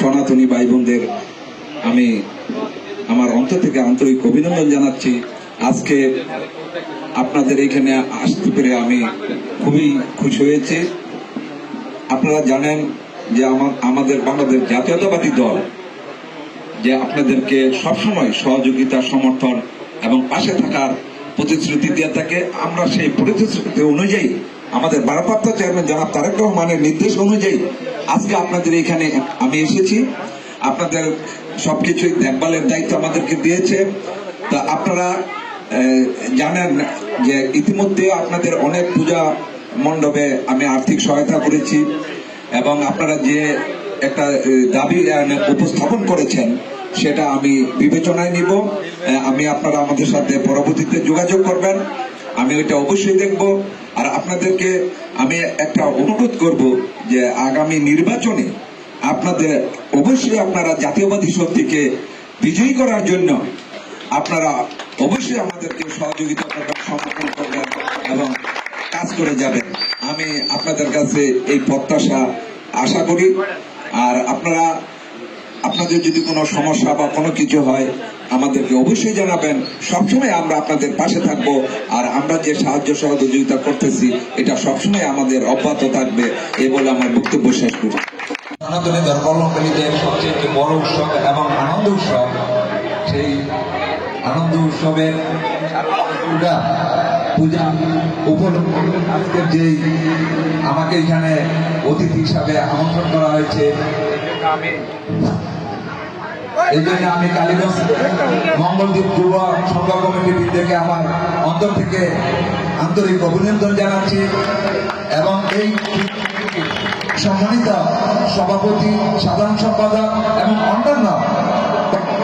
সনাতনী ভাই বোনদের আমি আমার অন্তর থেকে আন্তরিক অভিনন্দন জানাচ্ছি। আজকে আপনাদের এখানে আসতে পেরে আমি খুবই খুশি হয়েছি। আপনারা জানেন যে আমাদের বাংলাদেশ জাতীয়তাবাদী দল, যে আপনাদেরকে সবসময় সহযোগিতা, সমর্থন এবং পাশে থাকার প্রতিশ্রুতি দিয়ে থাকে। আমরা সেই প্রতিশ্রুতি অনুযায়ী আমাদের ভারপ্রাপ্ত চেয়ারম্যান জনাব তারেক রহমানের নির্দেশ অনুযায়ী আজকে আপনাদের এখানে আমি এসেছি। আপনাদের সবকিছুই দেখভালের দায়িত্ব আমাদেরকে দিয়েছে। তা আপনারা জানেন যে ইতিমধ্যে আপনাদের অনেক পূজা মণ্ডপে আমি আর্থিক সহায়তা করেছি এবং আপনারা যে একটা দাবি উপস্থাপন করেছেন সেটা আমি বিবেচনায় নিব। আমি আপনারা আমাদের সাথে পরবর্তীতে যোগাযোগ করবেন। আমি ওইটা অবশ্যই দেখব। আর আপনাদেরকে আমি একটা অনুরোধ করব যে আগামী নির্বাচনে আপনাদের অবশ্যই আপনারা জাতীয়বাদী শক্তিকে বিজয়ী করার জন্য আপনারা অবশ্যই আমাদেরকে সহযোগিতা করবেন, সমর্থন করবেন এবং কাজ করে যাবেন। আমি আপনাদের কাছে এই প্রত্যাশা আশা করি। আর আপনারা আপনাদের যদি কোনো সমস্যা বা কোনো কিছু হয়, আমাদেরকে অবশ্যই জানাবেন। সবসময় আমরা আপনাদের পাশে থাকব আর আমরা যে সাহায্য সহযোগিতা করতেছি, এটা সবসময় আমাদের অব্যাহত থাকবে এ বলে আমার বক্তব্য শেষ করি। সনাতনী ধর্মাবলম্বীদের সবচেয়ে বড় উৎসব এবং আনন্দ উৎসব, সেই আনন্দ উৎসবের পূজা পূজা উপলক্ষে আজকের আমাকে এখানে অতিথি হিসাবে আমন্ত্রণ করা হয়েছে। এই জন্য আমি কালীগঞ্জ মঙ্গলদ্বীপ যুব সংঘ কমিটির থেকে আমার অন্তর থেকে আন্তরিক অভিনন্দন জানাচ্ছি এবং এই সম্মানিত সভাপতি সাধারণ সম্পাদক এবং অন্যান্য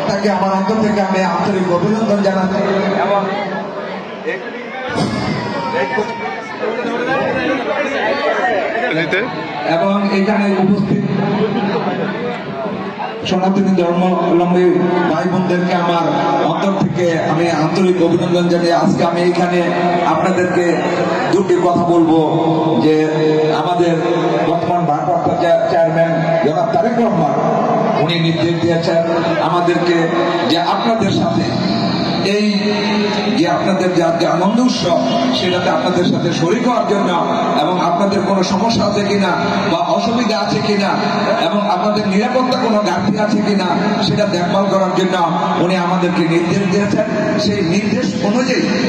তাকে আমার অন্তর থেকে আমি আন্তরিক অভিনন্দন জানাচ্ছি। এবং এবং এখানে উপস্থিত সনাতনী ধর্মাবলম্বী ভাই বোনদেরকে আমার অন্তর থেকে আমি আন্তরিক অভিনন্দন জানিয়ে আজকে আমি এখানে আপনাদেরকে দুটি কথা বলব যে আমাদের বর্তমান ভারপ্রাপ্ত চেয়ারম্যান জনাব তারেক রহমান, উনি নির্দেশ দিয়েছেন আমাদেরকে যে আপনাদের সাথে আপনাদের যে আনন্দ উৎসব, সেটাতে আপনাদের সাথে শরিক হওয়ার জন্য এবং আপনাদের কোনো সমস্যা আছে কিনা বা অসুবিধা আছে কিনা এবং আপনাদের নিরাপত্তা কোনো ঘাটতি আছে কিনা, সেটা দেখভাল করার জন্য উনি আমাদেরকে নির্দেশ দিয়েছেন। সেই নির্দেশ অনুযায়ী